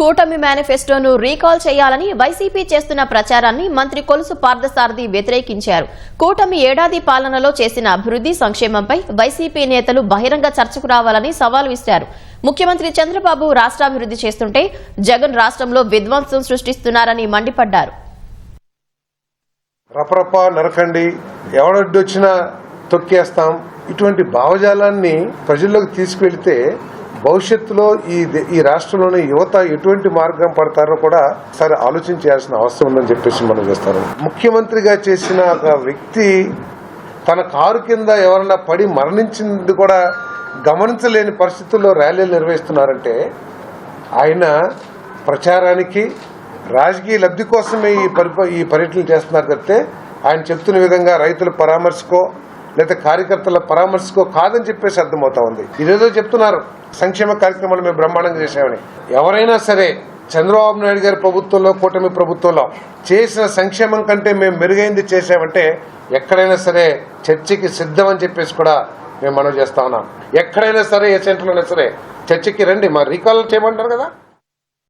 కూటమి మేనిఫెస్టోను రీకాల్ చేయాలని వైసీపీ చేస్తున్న ప్రచారాన్ని మంత్రి కొలుసు పార్థసారథి వ్యతిరేకించారు. కూటమి ఏడాది పాలనలో చేసిన అభివృద్ది సంక్షేమంపై వైసీపీ నేతలు బహిరంగ చర్చకు రావాలని సవాల్ విసిరారు. ముఖ్యమంత్రి చంద్రబాబు రాష్ట్రాభివృద్ది చేస్తుంటే జగన్ రాష్ట్రంలో విధ్వంసం సృష్టిస్తున్నారని మండిపడ్డారు. రపరప నరకండి తొక్కేస్తాం. ఇటువంటి భావజాలాన్ని ప్రజల్లోకి తీసుకువెళ్తే భవిష్యత్తులో ఈ దే- ఈ రాష్ట్రంలోని యువత ఎటువంటి మార్గం పడతారో కూడా సరే ఆలోచించాల్సిన అవసరం ఉందని చెప్పేసి మనం చేస్తారు ముఖ్యమంత్రిగా చేసిన ఒక వ్యక్తి తన కారు కింద ఎవరన్నా పడి మరణించింది కూడా గమనించలేని పరిస్థితుల్లో ర్యాలీలు నిర్వహిస్తున్నారంటే ఆయన ప్రచారానికి రాజకీయ లబ్ధి కోసమే ఈ పరిప ఈ పర్యటనలు చేస్తున్నారు తప్పితే ఆయన చెప్తున్న విధంగా రైతుల పరామర్శకో లేదా కార్యకర్తల పరామర్శకో కాదని చెప్పేసి అర్థమవుతా ఉంది. ఇదేదో చెప్తున్నారు. సంక్షేమ కార్యక్రమాలు మేము బ్రహ్మాండంగా చేసామని ఎవరైనా సరే చంద్రబాబు నాయుడు గారి ప్రభుత్వంలో కూటమి ప్రభుత్వంలో చేసిన సంక్షేమం కంటే మేము మెరుగైంది చేశామంటే ఎక్కడైనా సరే చర్చకి సిద్ధం అని చెప్పేసి కూడా మేము మనం చేస్తా ఉన్నాం. ఎక్కడైనా సరే ఏ సెంటర్లోనే సరే చర్చకి రండి. మా రీకాల్ చేయమంటారు కదా?